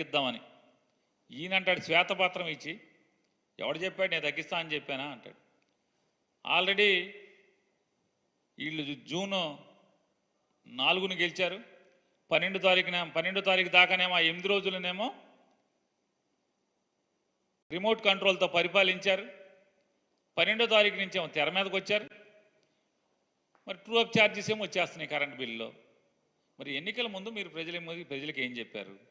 ఇద్దామని ఈయన అంటాడు శ్వేతపత్రం ఇచ్చి ఎవడు చెప్పాడు నేను తగ్గిస్తా అని చెప్పానా? అంటాడు. ఆల్రెడీ వీళ్ళు జూన్ జూను నాలుగుని గెలిచారు. పన్నెండు తారీఖున పన్నెండు తారీఖు దాకానేమో ఆ ఎనిమిది రోజులనేమో రిమోట్ కంట్రోల్తో పరిపాలించారు. పన్నెండో తారీఖు నుంచి ఏమో తెర మీదకి వచ్చారు. మరి ట్రూ అప్ ఛార్జెస్ ఏమో వచ్చేస్తున్నాయి కరెంట్ బిల్లులో. మరి ఎన్నికల ముందు మీరు ప్రజల ముందు ప్రజలకు ఏం చెప్పారు?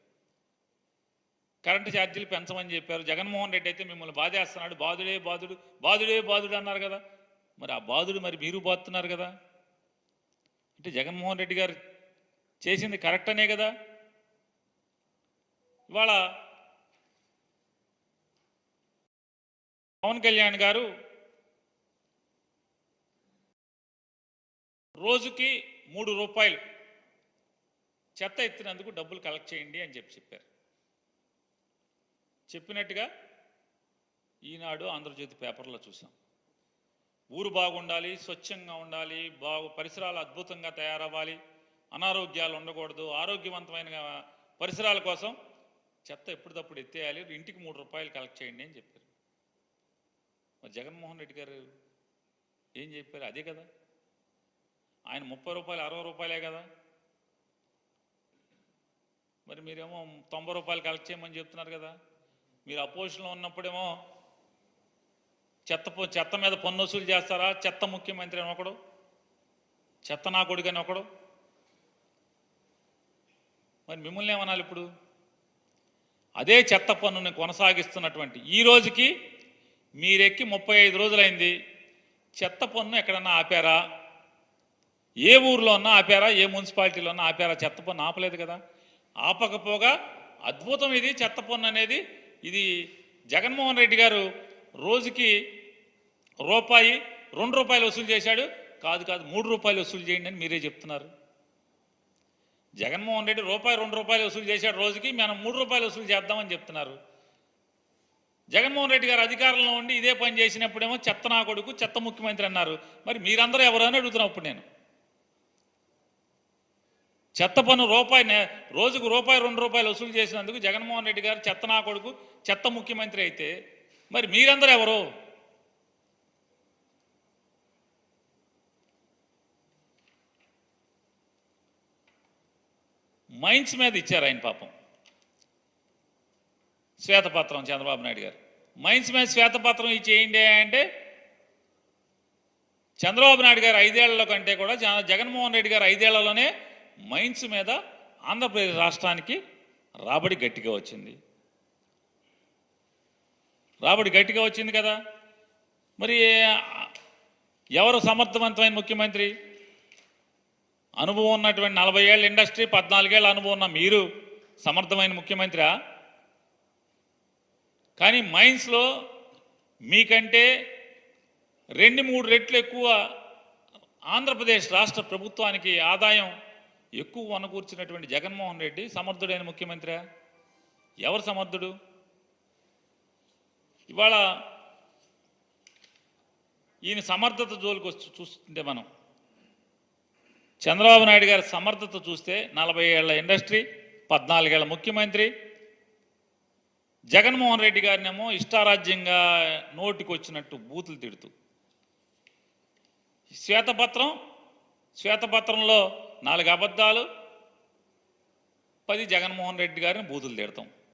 కరెంటు ఛార్జీలు పెంచమని చెప్పారు. జగన్మోహన్ రెడ్డి అయితే మిమ్మల్ని బాధేస్తున్నాడు. బాధుడే బాధుడు. బాధుడే బాధుడు అన్నారు కదా. మరి ఆ బాధుడు మరి మీరు బాధుతున్నారు కదా? అంటే జగన్మోహన్ రెడ్డి గారు చేసింది కరెక్ట్ అనే కదా? ఇవాళ పవన్ కళ్యాణ్ గారు రోజుకి మూడు రూపాయలు చెత్త ఎత్తినందుకు డబ్బులు కలెక్ట్ చేయండి అని చెప్పి చెప్పారు. చెప్పినట్టుగా ఈనాడు ఆంధ్రజ్యోతి పేపర్లో చూసాం. ఊరు బాగుండాలి స్వచ్ఛంగా ఉండాలి బాగు పరిసరాలు అద్భుతంగా తయారవ్వాలి అనారోగ్యాలు ఉండకూడదు ఆరోగ్యవంతమైన పరిసరాల కోసం చెత్త ఎప్పటికప్పుడు ఎత్తేయాలి ఇంటికి మూడు రూపాయలు కలెక్ట్ చేయండి అని చెప్పారు. మరి జగన్మోహన్ రెడ్డి గారు ఏం చెప్పారు? అదే కదా. ఆయన ముప్పై రూపాయలు అరవై రూపాయలే కదా. మరి మీరేమో తొంభై రూపాయలు కలెక్ట్ చేయమని చెప్తున్నారు కదా. మీరు అపోజిషన్లో ఉన్నప్పుడేమో చెత్త చెత్త మీద పన్ను వసూలు చేస్తారా? చెత్త ముఖ్యమంత్రి అని ఒకడు చెత్త నా కొడుకు అని ఒకడు. మరి మిమ్మల్ని ఏమనాలి ఇప్పుడు? అదే చెత్త పన్నుని కొనసాగిస్తున్నటువంటి ఈ రోజుకి మీరెక్కి ముప్పై ఐదు రోజులైంది. చెత్త పన్ను ఎక్కడన్నా ఆపారా? ఏ ఊర్లో ఉన్నా ఆపారా? ఏ మున్సిపాలిటీలో ఉన్నా ఆపారా? చెత్త పన్ను ఆపలేదు కదా. ఆపకపోగా అద్భుతం ఇది. చెత్త పన్ను అనేది ఇది జగన్మోహన్ రెడ్డి గారు రోజుకి రూపాయి రెండు రూపాయలు వసూలు చేశాడు. కాదు కాదు మూడు రూపాయలు వసూలు చేయండి అని మీరే చెప్తున్నారు. జగన్మోహన్ రెడ్డి రూపాయి రెండు రూపాయలు వసూలు చేశాడు రోజుకి మనం మూడు రూపాయలు వసూలు చేద్దామని చెప్తున్నారు. జగన్మోహన్ రెడ్డి గారు అధికారంలో ఉండి ఇదే పని చేసినప్పుడేమో చెత్త నా కొడుకు చెత్త ముఖ్యమంత్రి అన్నారు. మరి మీరందరూ ఎవరు అని అడుగుతున్నాం ఇప్పుడు నేను. చెత్త పన్ను రూపాయి రోజుకు రూపాయి రెండు రూపాయలు వసూలు చేసినందుకు జగన్మోహన్ రెడ్డి గారు చెత్త నా కొడుకు చెత్త ముఖ్యమంత్రి అయితే మరి మీరందరూ ఎవరు? మైన్స్ మీద ఇచ్చారు ఆయన పాపం. శ్వేతపత్రం చంద్రబాబు నాయుడు గారు. మైన్స్ మీద శ్వేతపత్రం ఇచ్చేయండి అంటే చంద్రబాబు నాయుడు గారు ఐదేళ్ళ కంటే కూడా జగన్మోహన్ రెడ్డి గారు ఐదేళ్ళలోనే మైన్స్ మీద ఆంధ్రప్రదేశ్ రాష్ట్రానికి రాబడి గట్టిగా వచ్చింది. రాబడి గట్టిగా వచ్చింది కదా. మరి ఎవరు సమర్థవంతమైన ముఖ్యమంత్రి? అనుభవం ఉన్నటువంటి నలభై ఏళ్ళ ఇండస్ట్రీ పద్నాలుగేళ్ళ అనుభవం ఉన్న మీరు సమర్థమైన ముఖ్యమంత్రి కానీ మైన్స్లో మీకంటే రెండు మూడు రెట్లు ఎక్కువ ఆంధ్రప్రదేశ్ రాష్ట్ర ప్రభుత్వానికి ఆదాయం ఎక్కువ వనకూర్చినటువంటి జగన్మోహన్ రెడ్డి సమర్థుడైన ముఖ్యమంత్రి? ఎవరు సమర్థుడు? ఇవాళ ఈయన సమర్థత జోలికి వచ్చి చూస్తుంటే మనం చంద్రబాబు నాయుడు గారి సమర్థత చూస్తే నలభై ఏళ్ళ ఇండస్ట్రీ పద్నాలుగేళ్ళ ముఖ్యమంత్రి జగన్మోహన్ రెడ్డి గారినేమో ఇష్టారాజ్యంగా నోటికి వచ్చినట్టు బూతులు తిడుతూ. శ్వేతపత్రం శ్వేతపత్రంలో నాలుగు అబద్ధాలు పది జగన్మోహన్ రెడ్డి గారిని బూతులు తిడతాం.